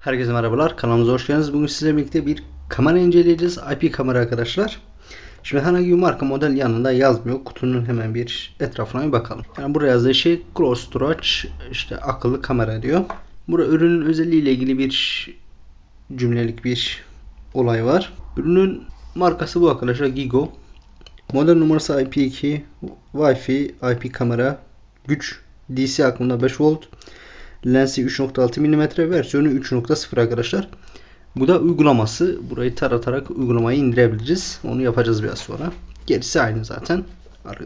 Herkese merhabalar. Kanalımıza hoş geldiniz. Bugün sizlerle birlikte bir kamera inceleyeceğiz. IP kamera arkadaşlar. Şimdi herhangi bir marka model yanında yazmıyor. Kutunun hemen bir etrafına bir bakalım. Yani buraya yazdığı şey Close Storage işte akıllı kamera diyor. Burada ürünün özelliğiyle ilgili bir cümlelik bir olay var. Ürünün markası bu arkadaşlar Gigo. Model numarası IP2, Wi-Fi, IP kamera, güç DC akımda 5 volt, lensi 3.6 mm, versiyonu 3.0 arkadaşlar. Bu da uygulaması. Burayı taratarak uygulamayı indirebiliriz. Onu yapacağız biraz sonra. Gerisi aynı zaten.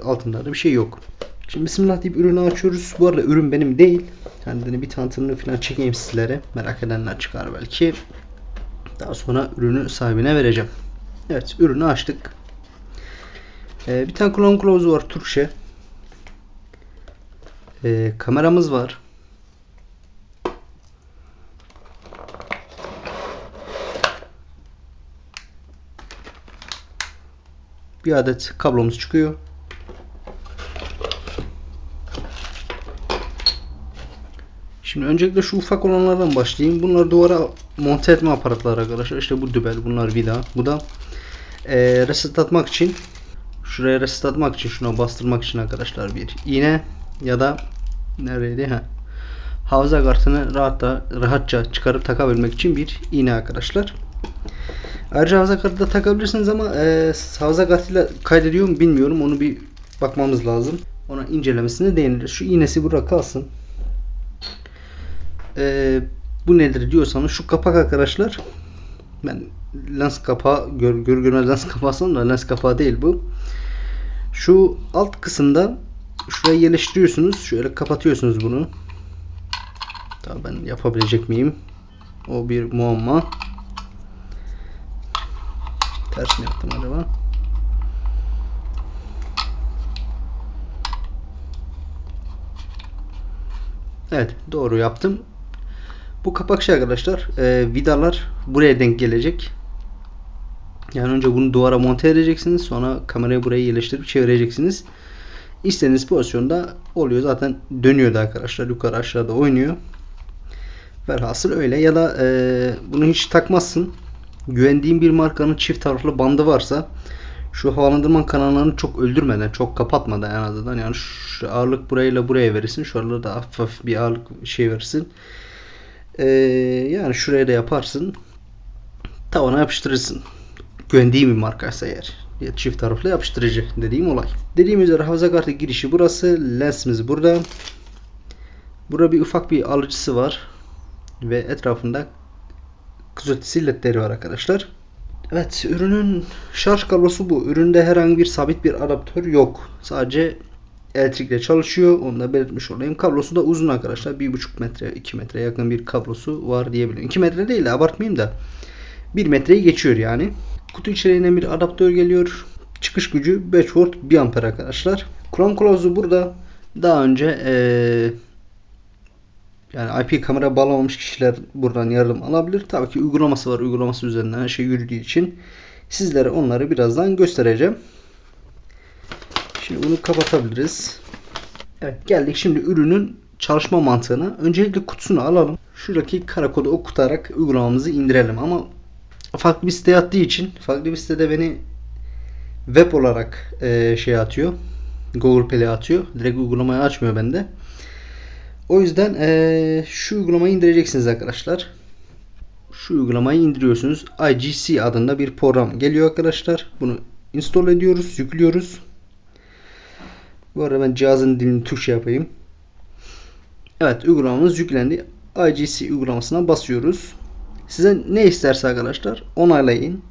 Altında da bir şey yok. Şimdi bismillah deyip ürünü açıyoruz. Bu arada ürün benim değil. Kendini bir tanıtımını falan çekeyim sizlere. Merak edenler çıkar belki. Daha sonra ürünü sahibine vereceğim. Evet ürünü açtık. Ee, bir tane kullanım kılavuzu var Türkçe. Ee, kameramız var. Bir adet kablomuz çıkıyor. Şimdi öncelikle şu ufak olanlardan başlayayım. Bunlar duvara monte etme aparatları arkadaşlar. İşte bu dübel, bunlar vida. Bu da e, reset atmak için şuraya reset atmak için şuna bastırmak için arkadaşlar bir iğne ya da neredeydi ha hafıza kartını rahatça, rahatça çıkarıp takabilmek için bir iğne arkadaşlar. Ayrıca hafıza kartı da takabilirsiniz ama e, hafıza kartıyla kaydediyor mu bilmiyorum. Onu bir bakmamız lazım. Ona incelemesine değiniriz. Şu iğnesi burada kalsın. E, bu nedir diyorsanız şu kapak arkadaşlar. Ben lens kapağı gör, gör görmez lens kapağı sanırım lens kapağı değil bu. Şu alt kısımda şuraya yerleştiriyorsunuz. Şöyle kapatıyorsunuz bunu. Tabii ben yapabilecek miyim? O bir muamma. Ters mi yaptım acaba? Evet doğru yaptım. Bu kapak şey arkadaşlar e, vidalar buraya denk gelecek. Yani önce bunu duvara monte edeceksiniz. Sonra kamerayı buraya yerleştirip çevireceksiniz. İstediğiniz pozisyonda oluyor. Zaten dönüyor da arkadaşlar. Yukarı aşağıda oynuyor. Velhasıl öyle. Ya da e, bunu hiç takmazsın. Güvendiğin bir markanın çift taraflı bandı varsa şu havalandırma kanallarını çok öldürmeden, çok kapatmadan en azından yani şu ağırlık burayla buraya verirsin. Şu aralara da hafif, hafif bir ağırlık şey verirsin. Ee, yani şuraya da yaparsın. Tavana yapıştırırsın. Güvendiğim bir markaysa eğer. Ya çift taraflı yapıştırıcı dediğim olay. Dediğim üzere hafıza kartı girişi burası. Lensimiz burada. Burada bir ufak bir alıcısı var. Ve etrafında kızıltisi ledleri var arkadaşlar. Evet ürünün şarj kablosu bu. Üründe herhangi bir sabit bir adaptör yok. Sadece elektrikle çalışıyor. Onu da belirtmiş olayım. Kablosu da uzun arkadaşlar. 1,5 metre 2 metre yakın bir kablosu var diyebilirim. 2 metre değil de abartmayayım da 1 metreyi geçiyor yani. Kutu içeriğine bir adaptör geliyor. Çıkış gücü 5 volt 1 amper arkadaşlar. Kullanım kılavuzu burada. Daha önce ee, yani IP kamera bağlamamış kişiler buradan yardım alabilir. Tabii ki uygulaması var. Uygulaması üzerinden her şey yürüdüğü için sizlere onları birazdan göstereceğim. Şimdi bunu kapatabiliriz. Evet geldik şimdi ürünün çalışma mantığına. Öncelikle kutusunu alalım. Şuradaki kara kodu okutarak uygulamamızı indirelim ama farklı bir siteye attığı için farklı bir sitede beni web olarak e, şey atıyor. Google Play'e atıyor. Direkt uygulamayı açmıyor bende. O yüzden ee, şu uygulamayı indireceksiniz arkadaşlar. Şu uygulamayı indiriyorsunuz. IGC adında bir program geliyor arkadaşlar. Bunu install ediyoruz, yüklüyoruz. Bu arada ben cihazın dilini Türkçe yapayım. Evet uygulamamız yüklendi. IGC uygulamasına basıyoruz. Size ne isterse arkadaşlar onaylayın.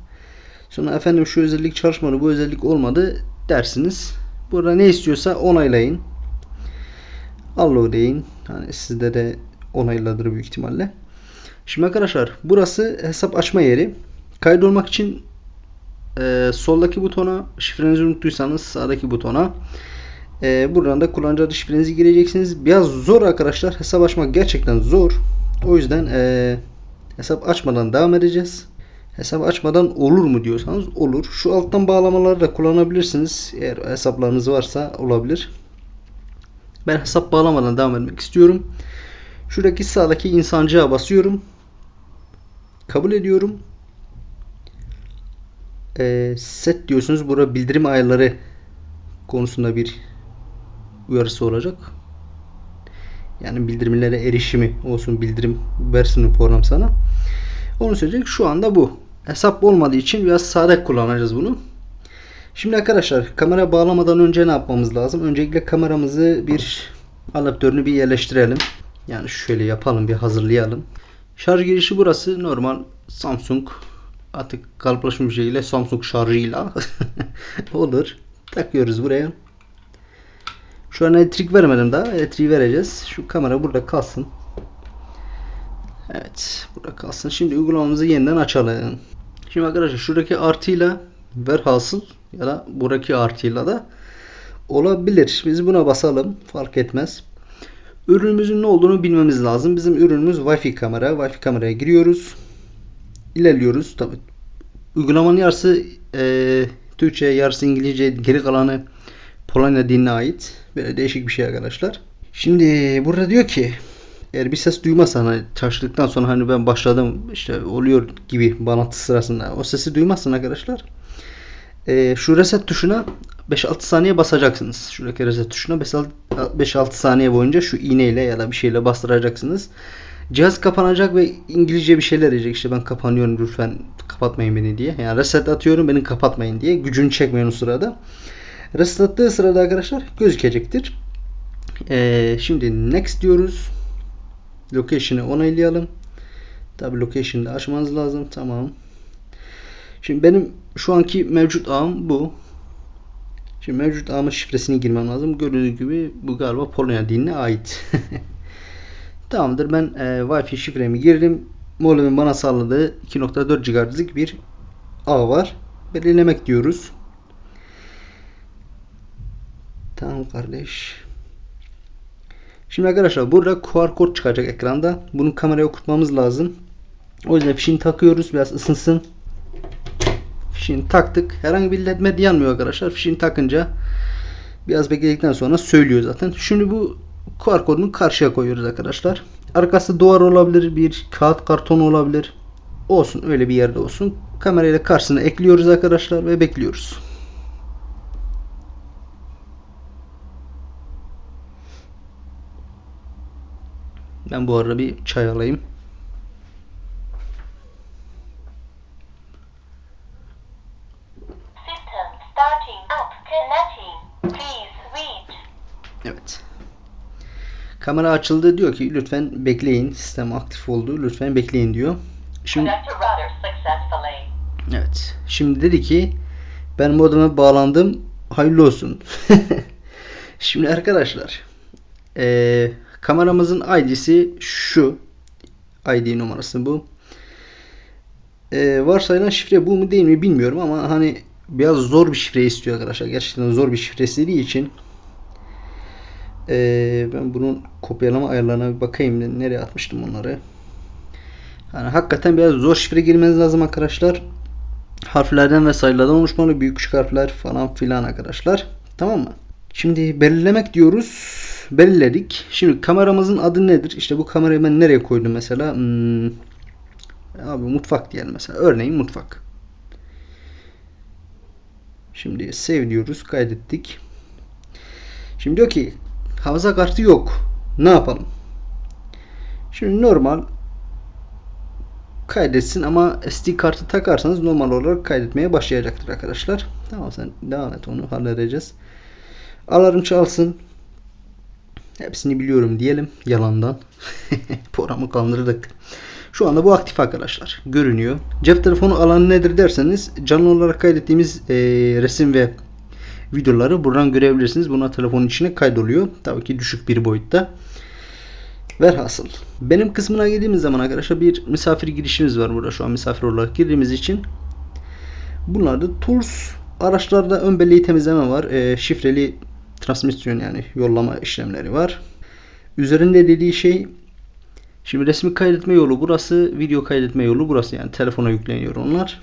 Sonra efendim şu özellik çalışmadı, bu özellik olmadı dersiniz. Burada ne istiyorsa onaylayın. Allow deyin. Yani sizde de onayladır büyük ihtimalle. Şimdi arkadaşlar burası hesap açma yeri. Kaydolmak için e, soldaki butona şifrenizi unuttuysanız sağdaki butona e, buradan da kullanıcı adı şifrenizi gireceksiniz. Biraz zor arkadaşlar. Hesap açmak gerçekten zor. O yüzden e, hesap açmadan devam edeceğiz. Hesap açmadan olur mu diyorsanız olur. Şu alttan bağlamaları da kullanabilirsiniz. Eğer hesaplarınız varsa olabilir. Ben hesap bağlamadan devam etmek istiyorum. Şuradaki sağdaki insancığa basıyorum. Kabul ediyorum. Ee, set diyorsunuz. Burada bildirim ayarları konusunda bir uyarısı olacak. Yani bildirimlere erişimi olsun bildirim versin program sana. Onu söyleyecek. Şu anda bu. Hesap olmadığı için biraz sade kullanacağız bunu. Şimdi arkadaşlar kamera bağlamadan önce ne yapmamız lazım? Öncelikle kameramızı bir adaptörünü bir yerleştirelim. Yani şöyle yapalım bir hazırlayalım. Şarj girişi burası normal Samsung artık kalıplaşmış şekilde Samsung şarjıyla olur. Takıyoruz buraya. Şu an elektrik vermedim daha. Elektriği vereceğiz. Şu kamera burada kalsın. Evet. Burada kalsın. Şimdi uygulamamızı yeniden açalım. Şimdi arkadaşlar şuradaki artıyla verhasıl ya da buradaki artıyla da olabilir. Biz buna basalım. Fark etmez. Ürünümüzün ne olduğunu bilmemiz lazım. Bizim ürünümüz Wi-Fi kamera. Wi-Fi kameraya giriyoruz. İlerliyoruz. Tabii uygulamanın yarısı e, Türkçe, yarısı İngilizce, geri kalanı Polonya diline ait. Böyle değişik bir şey arkadaşlar. Şimdi burada diyor ki eğer bir ses duymazsan hani çalıştıktan sonra hani ben başladım işte oluyor gibi bağlantı sırasında o sesi duymazsan arkadaşlar e, şu reset tuşuna 5-6 saniye basacaksınız. Şuradaki reset tuşuna 5-6 saniye boyunca şu iğneyle ya da bir şeyle bastıracaksınız. Cihaz kapanacak ve İngilizce bir şeyler diyecek. İşte ben kapanıyorum lütfen kapatmayın beni diye. Yani reset atıyorum beni kapatmayın diye. Gücünü çekmeyin o sırada. Reset attığı sırada arkadaşlar gözükecektir. Ee, şimdi next diyoruz. Location'ı onaylayalım. Tabi location'ı açmanız lazım. Tamam. Şimdi benim şu anki mevcut ağım bu. Şimdi mevcut ağımın şifresini girmem lazım. Gördüğünüz gibi bu galiba Polonya diline ait. Tamamdır. Ben e, Wi-Fi şifremi girdim. Modemin bana sağladığı 2.4 GHz'lik bir ağ var. Belirlemek diyoruz. Tamam kardeş. Şimdi arkadaşlar burada QR kod çıkacak ekranda. Bunu kameraya okutmamız lazım. O yüzden fişini takıyoruz. Biraz ısınsın. Fişini taktık. Herhangi bir ledme yanmıyor arkadaşlar. Fişini takınca biraz bekledikten sonra söylüyor zaten. Şimdi bu QR kodunu karşıya koyuyoruz arkadaşlar. Arkası duvar olabilir, bir kağıt karton olabilir. Olsun öyle bir yerde olsun. Kamerayla karşısına ekliyoruz arkadaşlar ve bekliyoruz. Ben bu arada bir çay alayım. Kamera açıldı diyor ki lütfen bekleyin. Sistem aktif oldu. Lütfen bekleyin diyor. Şimdi evet. Şimdi dedi ki ben modeme bağlandım. Hayırlı olsun. Şimdi arkadaşlar eee, kameramızın ID'si şu. ID numarası bu. Eee, varsayılan şifre bu mu değil mi bilmiyorum ama hani biraz zor bir şifre istiyor arkadaşlar. Gerçekten zor bir şifre istediği için ee, ben bunun kopyalama ayarlarına bir bakayım. Nereye atmıştım onları? Yani hakikaten biraz zor şifre girmeniz lazım arkadaşlar. Harflerden ve sayılardan oluşmalı. Büyük küçük harfler falan filan arkadaşlar. Tamam mı? Şimdi belirlemek diyoruz. Belirledik. Şimdi kameramızın adı nedir? İşte bu kamerayı ben nereye koydum mesela? Hmm, abi mutfak diyelim mesela. Örneğin mutfak. Şimdi save diyoruz. Kaydettik. Şimdi diyor ki hafıza kartı yok. Ne yapalım? Şimdi normal kaydetsin ama SD kartı takarsanız normal olarak kaydetmeye başlayacaktır arkadaşlar. Tamam sen devam et onu halledeceğiz. Alarm çalsın. Hepsini biliyorum diyelim yalandan. Programı kandırdık. Şu anda bu aktif arkadaşlar. Görünüyor. Cep telefonu alanı nedir derseniz canlı olarak kaydettiğimiz e, resim ve videoları buradan görebilirsiniz. Buna telefonun içine kaydoluyor. Tabii ki düşük bir boyutta. Verhasıl. Benim kısmına girdiğimiz zaman arkadaşlar bir misafir girişimiz var burada şu an misafir olarak girdiğimiz için. Bunlarda tools araçlarda ön belleği temizleme var. E, şifreli transmisyon yani yollama işlemleri var. Üzerinde dediği şey şimdi resmi kaydetme yolu burası, video kaydetme yolu burası yani telefona yükleniyor onlar.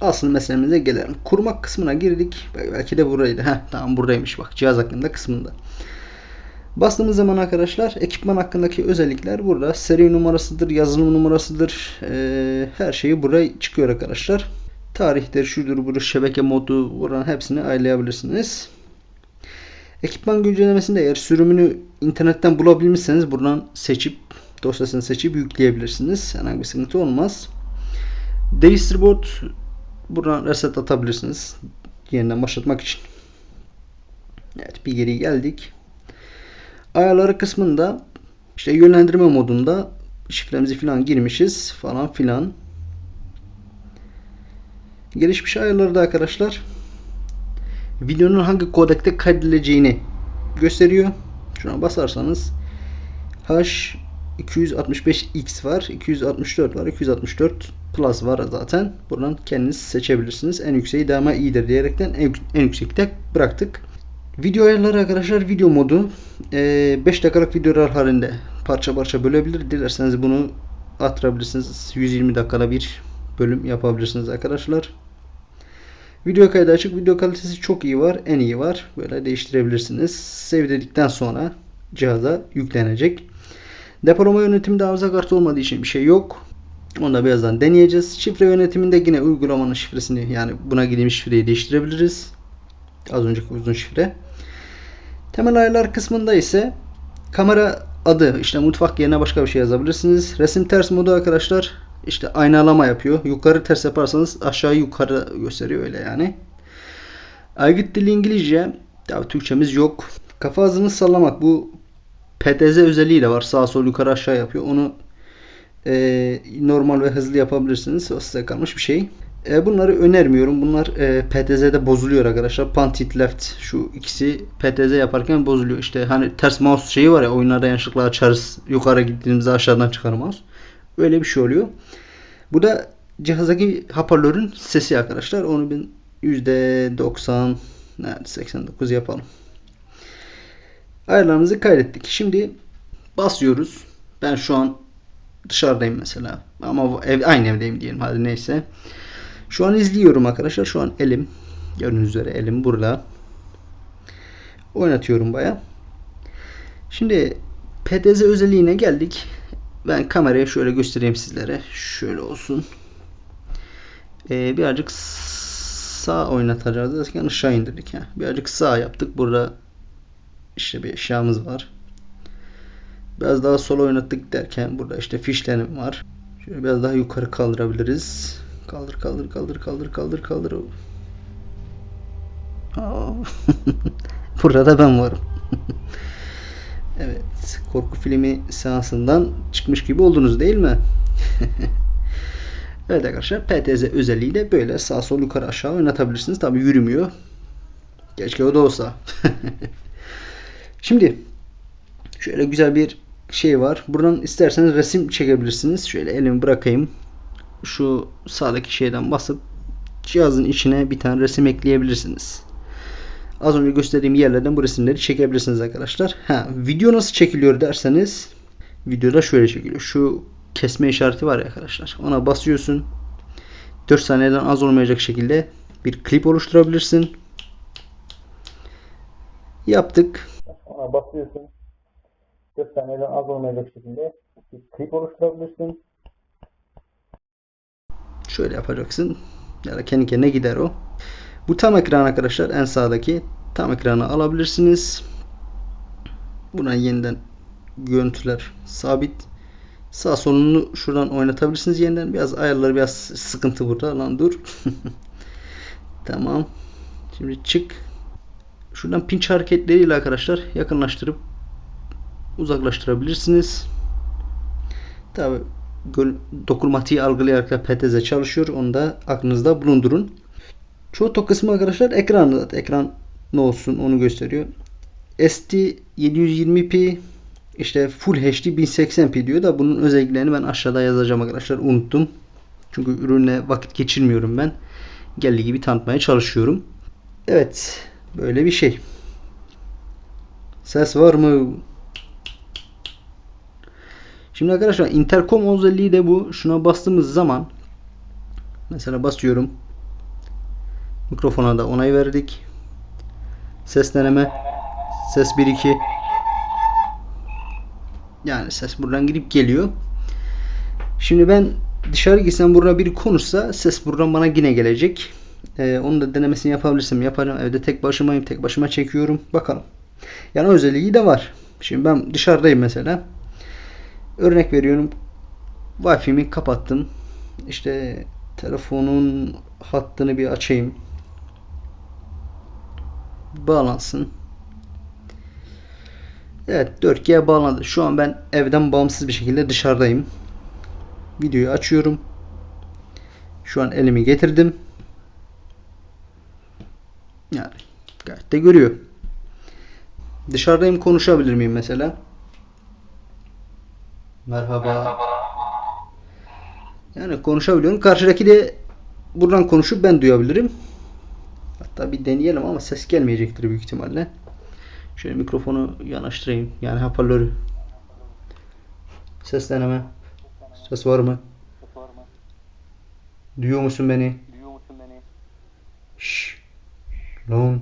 Asıl meselemize gelelim. Kurmak kısmına girdik. Belki de buraydı. Heh, tamam buradaymış bak. Cihaz hakkında kısmında. Bastığımız zaman arkadaşlar ekipman hakkındaki özellikler burada. Seri numarasıdır, yazılım numarasıdır. Ee, her şeyi buraya çıkıyor arkadaşlar. Tarihtir, şudur, budur, şebeke modu buranın hepsini ayarlayabilirsiniz. Ekipman güncellemesinde eğer sürümünü internetten bulabilmişseniz buradan seçip dosyasını seçip yükleyebilirsiniz. Herhangi bir sıkıntı olmaz. Distribute buradan reset atabilirsiniz. Yeniden başlatmak için. Evet bir geri geldik. Ayarları kısmında işte yönlendirme modunda şifremizi falan girmişiz falan filan. Gelişmiş ayarları arkadaşlar videonun hangi kodekte kaydedileceğini gösteriyor. Şuna basarsanız H265X var, 264 var, 264 Plus var zaten. Buradan kendiniz seçebilirsiniz. En yükseği daima iyidir diyerekten en, yüksekte bıraktık. Video ayarları arkadaşlar video modu 5 dakikalık videolar halinde parça parça bölebilir. Dilerseniz bunu attırabilirsiniz. 120 dakikada bir bölüm yapabilirsiniz arkadaşlar. Video kaydı açık. Video kalitesi çok iyi var. En iyi var. Böyle değiştirebilirsiniz. Save dedikten sonra cihaza yüklenecek. Depolama yönetiminde hafıza kartı olmadığı için bir şey yok. Onu da birazdan deneyeceğiz. Şifre yönetiminde yine uygulamanın şifresini yani buna girdiğimiz şifreyi değiştirebiliriz. Az önceki uzun şifre. Temel ayarlar kısmında ise kamera adı işte mutfak yerine başka bir şey yazabilirsiniz. Resim ters modu arkadaşlar işte aynalama yapıyor. Yukarı ters yaparsanız aşağı yukarı gösteriyor öyle yani. Aygıt dili İngilizce. Tabi Türkçemiz yok. Kafa hızını sallamak bu PTZ özelliği de var. Sağ sol yukarı aşağı yapıyor. Onu e, normal ve hızlı yapabilirsiniz. O size kalmış bir şey. E, bunları önermiyorum. Bunlar e, PTZ'de bozuluyor arkadaşlar. Punt it left şu ikisi PTZ yaparken bozuluyor. İşte hani ters mouse şeyi var ya oyunlarda yanlışlıkla açarız. Yukarı gittiğimizde aşağıdan çıkar mouse. Öyle bir şey oluyor. Bu da cihazdaki hoparlörün sesi arkadaşlar. Onu ben %90 yani 89 yapalım. Ayarlarımızı kaydettik. Şimdi basıyoruz. Ben şu an dışarıdayım mesela. Ama ev, aynı evdeyim diyelim. Hadi neyse. Şu an izliyorum arkadaşlar. Şu an elim. Gördüğünüz üzere elim burada. Oynatıyorum baya. Şimdi PTZ özelliğine geldik. Ben kamerayı şöyle göstereyim sizlere. Şöyle olsun. Ee, birazcık sağ oynatacağız. Derken aşağı indirdik. Ha. Birazcık sağ yaptık. Burada işte bir eşyamız var. Biraz daha sola oynattık derken burada işte fişlerim var. Şöyle biraz daha yukarı kaldırabiliriz. Kaldır kaldır kaldır kaldır kaldır kaldır. Burada da ben varım. evet. Korku filmi seansından çıkmış gibi oldunuz değil mi? evet arkadaşlar. PTZ özelliğiyle böyle sağ sol yukarı aşağı oynatabilirsiniz. Tabi yürümüyor. Keşke o da olsa. Şimdi şöyle güzel bir şey var. Buradan isterseniz resim çekebilirsiniz. Şöyle elimi bırakayım. Şu sağdaki şeyden basıp cihazın içine bir tane resim ekleyebilirsiniz. Az önce gösterdiğim yerlerden bu resimleri çekebilirsiniz arkadaşlar. Ha, video nasıl çekiliyor derseniz videoda şöyle çekiliyor. Şu kesme işareti var ya arkadaşlar. Ona basıyorsun. 4 saniyeden az olmayacak şekilde bir klip oluşturabilirsin. Yaptık. Ona basıyorsun. 4 saniyeden az olmayacak şekilde bir klip oluşturabilirsin. Şöyle yapacaksın. Ya da kendi kendine gider o. Bu tam ekran arkadaşlar. En sağdaki tam ekranı alabilirsiniz. Buna yeniden görüntüler sabit. Sağ solunu şuradan oynatabilirsiniz yeniden. Biraz ayarları biraz sıkıntı burada. Lan dur. tamam. Şimdi çık. Şuradan pinç hareketleriyle arkadaşlar yakınlaştırıp uzaklaştırabilirsiniz. Tabi dokunmatiği algılayarak da PTZ çalışıyor. Onu da aklınızda bulundurun. Çoğu kısmı arkadaşlar ekran ekran ne olsun onu gösteriyor. ST 720p işte Full HD 1080p diyor da bunun özelliklerini ben aşağıda yazacağım arkadaşlar. Unuttum. Çünkü ürünle vakit geçirmiyorum ben. Geldiği gibi tanıtmaya çalışıyorum. Evet. Böyle bir şey. Ses var mı? Şimdi arkadaşlar intercom özelliği de bu. Şuna bastığımız zaman mesela basıyorum. Mikrofona da onay verdik. Ses deneme. Ses 1 2. Yani ses buradan gidip geliyor. Şimdi ben dışarı gitsem burada biri konuşsa ses buradan bana yine gelecek. Ee, onu da denemesini yapabilirsem yaparım. Evde tek başımayım. Tek başıma çekiyorum. Bakalım. Yani özelliği de var. Şimdi ben dışarıdayım mesela. Örnek veriyorum. Wi-Fi'mi kapattım. İşte telefonun hattını bir açayım. Bağlansın. Evet 4G bağlandı. Şu an ben evden bağımsız bir şekilde dışarıdayım. Videoyu açıyorum. Şu an elimi getirdim. Yani gayet de görüyor. Dışarıdayım konuşabilir miyim mesela? Merhaba. Yani konuşabiliyorum. Karşıdaki de buradan konuşup ben duyabilirim. Hatta bir deneyelim ama ses gelmeyecektir büyük ihtimalle. Şöyle mikrofonu yanaştırayım. Yani hoparlörü. Ses deneme. Ses var mı? Duyuyor musun beni? Duyuyor musun beni? Şşş. Lan.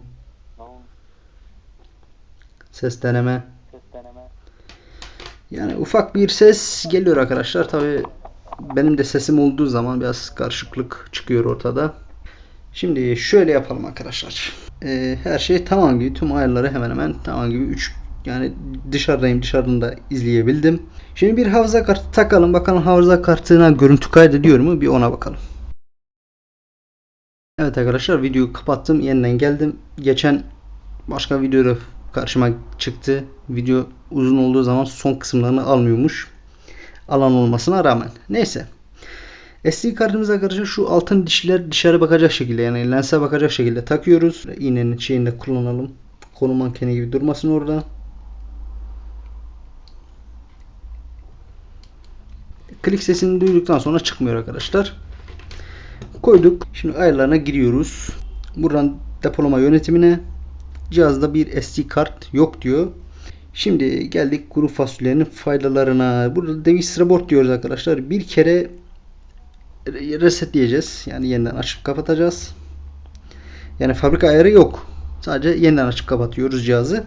Ses deneme. Yani ufak bir ses geliyor arkadaşlar. Tabi benim de sesim olduğu zaman biraz karışıklık çıkıyor ortada. Şimdi şöyle yapalım arkadaşlar. Ee, her şey tamam gibi. Tüm ayarları hemen hemen tamam gibi. 3 yani dışarıdayım. Dışarıdan da izleyebildim. Şimdi bir hafıza kartı takalım. Bakalım hafıza kartına görüntü kaydediyor mu? Bir ona bakalım. Evet arkadaşlar videoyu kapattım. Yeniden geldim. Geçen başka videoda karşıma çıktı. Video uzun olduğu zaman son kısımlarını almıyormuş. Alan olmasına rağmen. Neyse. SD kartımıza arkadaşlar şu altın dişler dışarı bakacak şekilde yani lense bakacak şekilde takıyoruz. İğnenin şeyini de kullanalım. Konu mankeni gibi durmasın orada. Klik sesini duyduktan sonra çıkmıyor arkadaşlar. Koyduk. Şimdi ayarlarına giriyoruz. Buradan depolama yönetimine cihazda bir SD kart yok diyor. Şimdi geldik kuru fasulyenin faydalarına. Burada device reboot diyoruz arkadaşlar. Bir kere resetleyeceğiz. Yani yeniden açıp kapatacağız. Yani fabrika ayarı yok. Sadece yeniden açıp kapatıyoruz cihazı.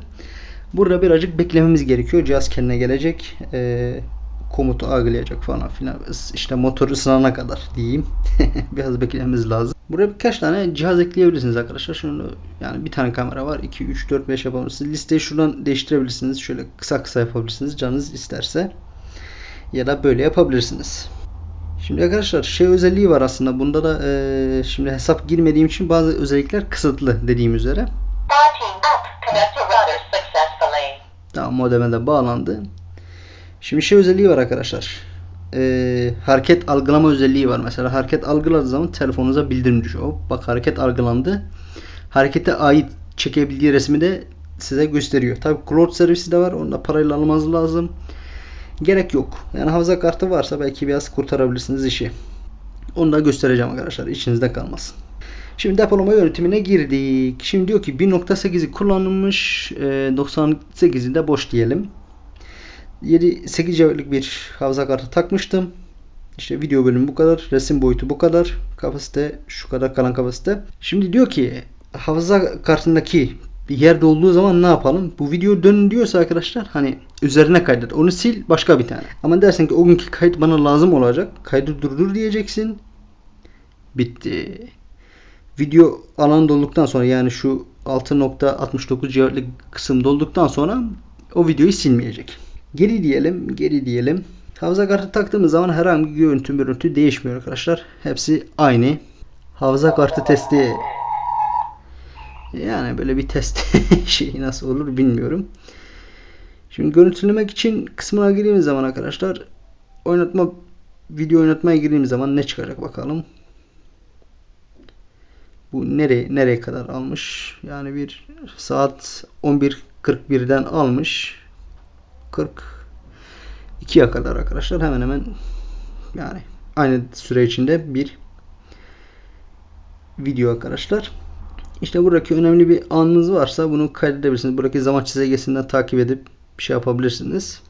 Burada birazcık beklememiz gerekiyor. Cihaz kendine gelecek. Ee, komutu algılayacak falan filan. İşte motor ısınana kadar diyeyim. Biraz beklememiz lazım. Buraya birkaç tane cihaz ekleyebilirsiniz arkadaşlar. Şunu yani bir tane kamera var. 2, 3, 4, 5 yapabilirsiniz. Listeyi şuradan değiştirebilirsiniz. Şöyle kısa kısa yapabilirsiniz. Canınız isterse. Ya da böyle yapabilirsiniz. Şimdi arkadaşlar şey özelliği var aslında. Bunda da eee, şimdi hesap girmediğim için bazı özellikler kısıtlı dediğim üzere. Tamam modeme de bağlandı. Şimdi şey özelliği var arkadaşlar. Ee, hareket algılama özelliği var. Mesela hareket algıladığı zaman telefonunuza bildirim düşüyor. Bak hareket algılandı. Harekete ait çekebildiği resmi de size gösteriyor. Tabi cloud servisi de var. Onu parayla almanız lazım. Gerek yok. Yani hafıza kartı varsa belki biraz kurtarabilirsiniz işi. Onu da göstereceğim arkadaşlar. İçinizde kalmasın. Şimdi depolama yönetimine girdik. Şimdi diyor ki 1.8'i kullanılmış. e, 98'i de boş diyelim. 7 8 GB'lık bir hafıza kartı takmıştım. İşte video bölümü bu kadar, resim boyutu bu kadar, kapasite şu kadar kalan kapasite. Şimdi diyor ki hafıza kartındaki bir yerde olduğu zaman ne yapalım? Bu video dön diyorsa arkadaşlar hani üzerine kaydet. Onu sil başka bir tane. Ama dersen ki o günkü kayıt bana lazım olacak. Kaydı durdur diyeceksin. Bitti. Video alan dolduktan sonra yani şu 6.69 GB'lık kısım dolduktan sonra o videoyu silmeyecek. Geri diyelim, geri diyelim. Hafıza kartı taktığımız zaman herhangi bir görüntü görüntü değişmiyor arkadaşlar. Hepsi aynı. Hafıza kartı testi. Yani böyle bir test şeyi nasıl olur bilmiyorum. Şimdi görüntülemek için kısmına girdiğimiz zaman arkadaşlar oynatma video oynatmaya girdiğimiz zaman ne çıkacak bakalım. Bu nereye nereye kadar almış? Yani bir saat 11.41'den almış. 42'ye kadar arkadaşlar hemen hemen yani aynı süre içinde bir video arkadaşlar. İşte buradaki önemli bir anınız varsa bunu kaydedebilirsiniz. Buradaki zaman çizelgesinden takip edip bir şey yapabilirsiniz.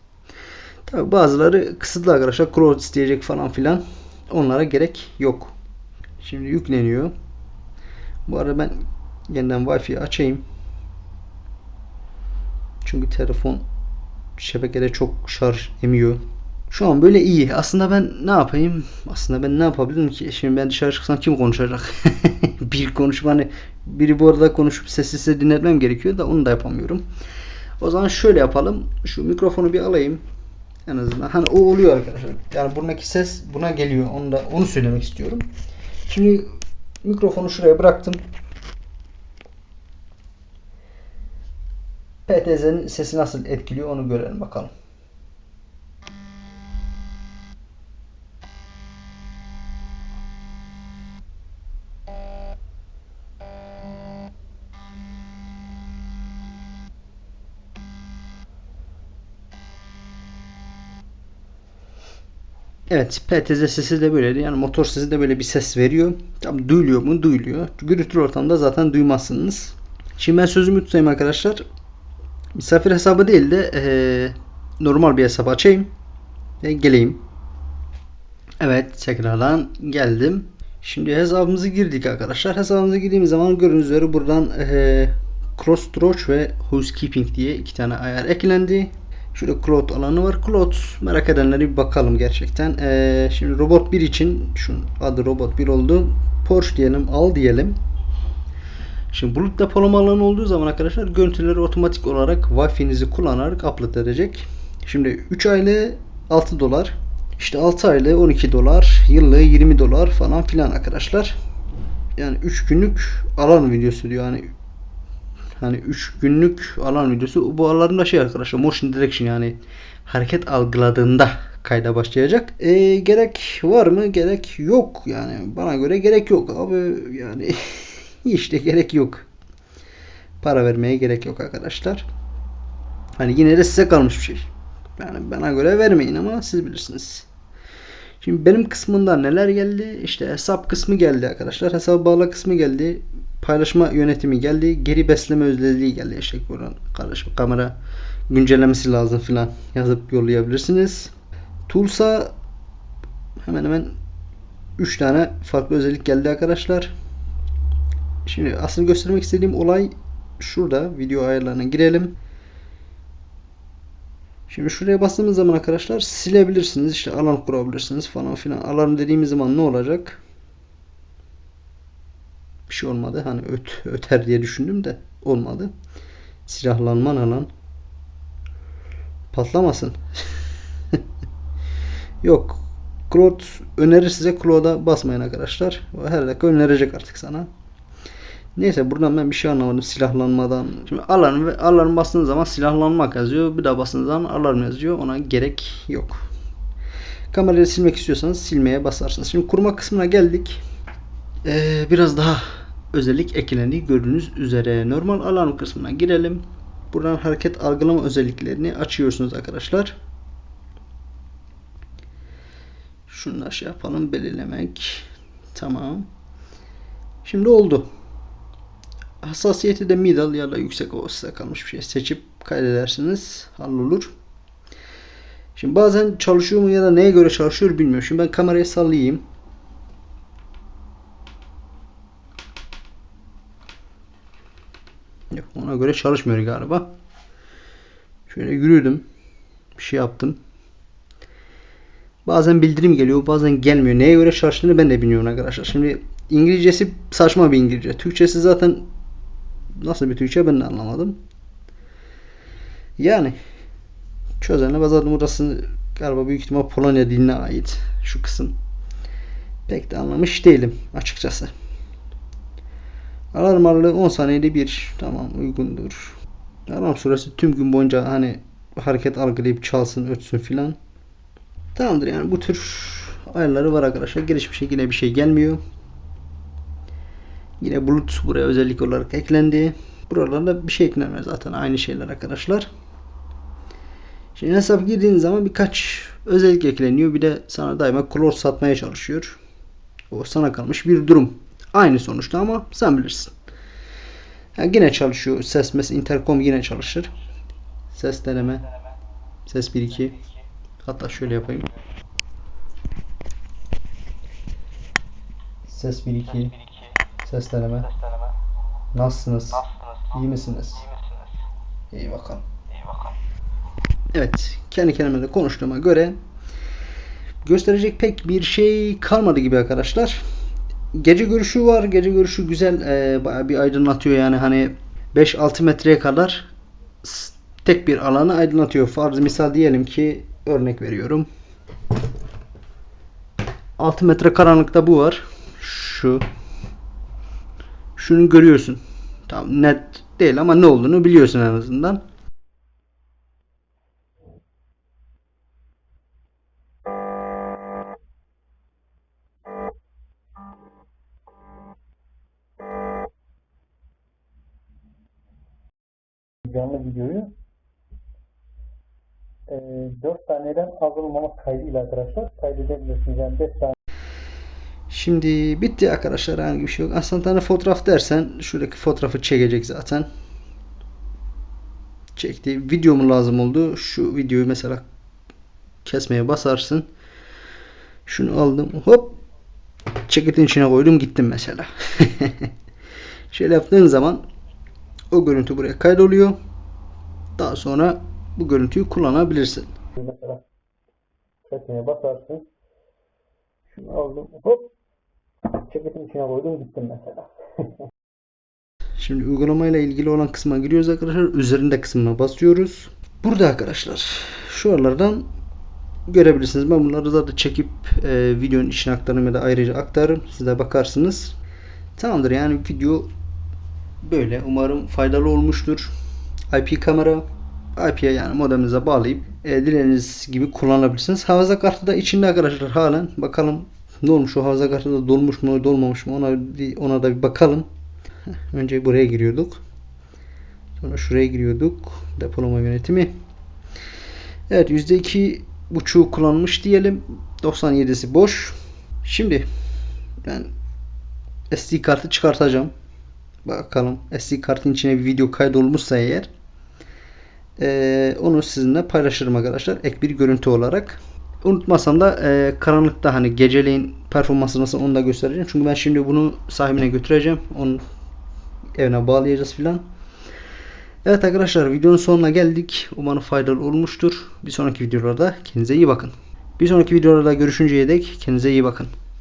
Tabi bazıları kısıtlı arkadaşlar. Cloud isteyecek falan filan. Onlara gerek yok. Şimdi yükleniyor. Bu arada ben yeniden Wi-Fi açayım. Çünkü telefon şebekede çok şarj emiyor. Şu an böyle iyi. Aslında ben ne yapayım? Aslında ben ne yapabilirim ki? Şimdi ben dışarı çıksam kim konuşacak? bir konuşma hani biri bu arada konuşup sessizse dinletmem gerekiyor da onu da yapamıyorum. O zaman şöyle yapalım. Şu mikrofonu bir alayım. En azından hani o oluyor arkadaşlar. Yani buradaki ses buna geliyor. Onu da onu söylemek istiyorum. Şimdi mikrofonu şuraya bıraktım. PTZ'nin sesi nasıl etkiliyor onu görelim bakalım. Evet PTZ sesi de böyle yani motor sesi de böyle bir ses veriyor. Tabi duyuluyor mu? Duyuluyor. Gürültülü ortamda zaten duymazsınız. Şimdi ben sözümü tutayım arkadaşlar. Misafir hesabı değil de eee, normal bir hesap açayım. Ve geleyim. Evet tekrardan geldim. Şimdi hesabımızı girdik arkadaşlar. Hesabımıza girdiğimiz zaman gördüğünüz üzere buradan eee Cross Torch ve Housekeeping diye iki tane ayar eklendi. Şurada Cloud alanı var. Cloud merak edenleri bir bakalım gerçekten. Eee, şimdi robot 1 için şu adı robot 1 oldu. Porsche diyelim, al diyelim. Şimdi bulut depolama alanı olduğu zaman arkadaşlar görüntüleri otomatik olarak Wi-Fi'nizi kullanarak upload edecek. Şimdi 3 aylığı 6 dolar. İşte 6 aylığı 12 dolar. Yıllığı 20 dolar falan filan arkadaşlar. Yani 3 günlük alan videosu diyor. Yani hani 3 günlük alan videosu. Bu alanında şey arkadaşlar motion direction yani hareket algıladığında kayda başlayacak. E, gerek var mı? Gerek yok. Yani bana göre gerek yok abi. Yani işte gerek yok. Para vermeye gerek yok arkadaşlar. Hani yine de size kalmış bir şey. Yani bana göre vermeyin ama siz bilirsiniz. Şimdi benim kısmında neler geldi? İşte hesap kısmı geldi arkadaşlar. Hesap bağla kısmı geldi. Paylaşma yönetimi geldi. Geri besleme özelliği geldi. İşte buradan kardeşim kamera güncellemesi lazım filan yazıp yollayabilirsiniz. Tools'a hemen hemen 3 tane farklı özellik geldi arkadaşlar. Şimdi asıl göstermek istediğim olay şurada video ayarlarına girelim. Şimdi şuraya bastığımız zaman arkadaşlar silebilirsiniz. işte alarm kurabilirsiniz falan filan. Alarm dediğimiz zaman ne olacak? Bir şey olmadı. Hani öt, öter diye düşündüm de olmadı. Silahlanman alan. Patlamasın. Yok. Claude önerir size Claude'a basmayın arkadaşlar. Her dakika önerecek artık sana. Neyse buradan ben bir şey anlamadım silahlanmadan. Şimdi alarm ve alarm bastığınız zaman silahlanmak yazıyor. Bir daha bastığınız zaman alarm yazıyor. Ona gerek yok. Kamerayı silmek istiyorsanız silmeye basarsınız. Şimdi kurma kısmına geldik. Ee, biraz daha özellik eklendi gördüğünüz üzere. Normal alarm kısmına girelim. Buradan hareket algılama özelliklerini açıyorsunuz arkadaşlar. Şunu da şey yapalım belirlemek. Tamam. Şimdi oldu. Hassasiyeti de middle ya da yüksek o size kalmış bir şey. Seçip kaydedersiniz. Hallolur. Şimdi bazen çalışıyor mu ya da neye göre çalışıyor bilmiyorum. Şimdi ben kamerayı sallayayım. Yok ona göre çalışmıyor galiba. Şöyle yürüdüm. Bir şey yaptım. Bazen bildirim geliyor, bazen gelmiyor. Neye göre çalıştığını ben de bilmiyorum arkadaşlar. Şimdi İngilizcesi saçma bir İngilizce. Türkçesi zaten nasıl bir Türkçe ben de anlamadım. Yani çözenle bazadım burası galiba büyük ihtimal Polonya diline ait şu kısım. Pek de anlamış değilim açıkçası. Alarm aralığı 10 saniyede bir. Tamam uygundur. Alarm süresi tüm gün boyunca hani hareket algılayıp çalsın ötsün filan. Tamamdır yani bu tür ayarları var arkadaşlar. Gelişmiş yine bir şey gelmiyor. Yine bulut buraya özellik olarak eklendi. Buralarda bir şey eklenmiyor zaten. Aynı şeyler arkadaşlar. Şimdi hesap girdiğiniz zaman birkaç özellik ekleniyor. Bir de sana daima klor satmaya çalışıyor. O sana kalmış bir durum. Aynı sonuçta ama sen bilirsin. Yani yine çalışıyor. Ses mes intercom yine çalışır. Ses deneme. Ses 1 2. Hatta şöyle yapayım. Ses 1 2. Ses deneme. Nasılsınız? İyi misiniz? İyi bakalım. Evet. Kendi kendime de konuştuğuma göre gösterecek pek bir şey kalmadı gibi arkadaşlar. Gece görüşü var. Gece görüşü güzel. Ee, bayağı bir aydınlatıyor yani hani 5-6 metreye kadar tek bir alanı aydınlatıyor. Farz misal diyelim ki örnek veriyorum. 6 metre karanlıkta bu var. Şu. Şunu görüyorsun. Tam net değil ama ne olduğunu biliyorsun en azından. canlı videoyu e, 4 taneden az olmamak kaydıyla arkadaşlar kaydedebilirsiniz. Yani 5 tane Şimdi bitti arkadaşlar herhangi bir şey yok. Aslında tane fotoğraf dersen şuradaki fotoğrafı çekecek zaten. Çekti. Video mu lazım oldu? Şu videoyu mesela kesmeye basarsın. Şunu aldım. Hop. Ceketin içine koydum gittim mesela. Şöyle yaptığın zaman o görüntü buraya kaydoluyor. Daha sonra bu görüntüyü kullanabilirsin. mesela kesmeye basarsın. Şunu aldım. Hop. Ceketin içine koydum gittim mesela. Şimdi uygulamayla ilgili olan kısma giriyoruz arkadaşlar. Üzerinde kısmına basıyoruz. Burada arkadaşlar şu aralardan görebilirsiniz. Ben bunları da çekip e, videonun içine aktarırım ya da ayrıca aktarırım. Siz de bakarsınız. Tamamdır yani video böyle. Umarım faydalı olmuştur. IP kamera IP'ye yani modeminize bağlayıp e, dilediğiniz gibi kullanabilirsiniz. Hafıza kartı da içinde arkadaşlar halen. Bakalım ne olmuş o hafıza kartı da dolmuş mu dolmamış mı ona, ona da bir bakalım. Önce buraya giriyorduk. Sonra şuraya giriyorduk. Depolama yönetimi. Evet %2 buçuğu kullanmış diyelim. 97'si boş. Şimdi ben SD kartı çıkartacağım. Bakalım SD kartın içine bir video kaydolmuşsa eğer eee, onu sizinle paylaşırım arkadaşlar. Ek bir görüntü olarak. Unutmasam da eee, karanlıkta hani geceleyin performansı nasıl onu da göstereceğim. Çünkü ben şimdi bunu sahibine götüreceğim. Onun evine bağlayacağız filan. Evet arkadaşlar videonun sonuna geldik. Umarım faydalı olmuştur. Bir sonraki videolarda kendinize iyi bakın. Bir sonraki videolarda görüşünceye dek kendinize iyi bakın.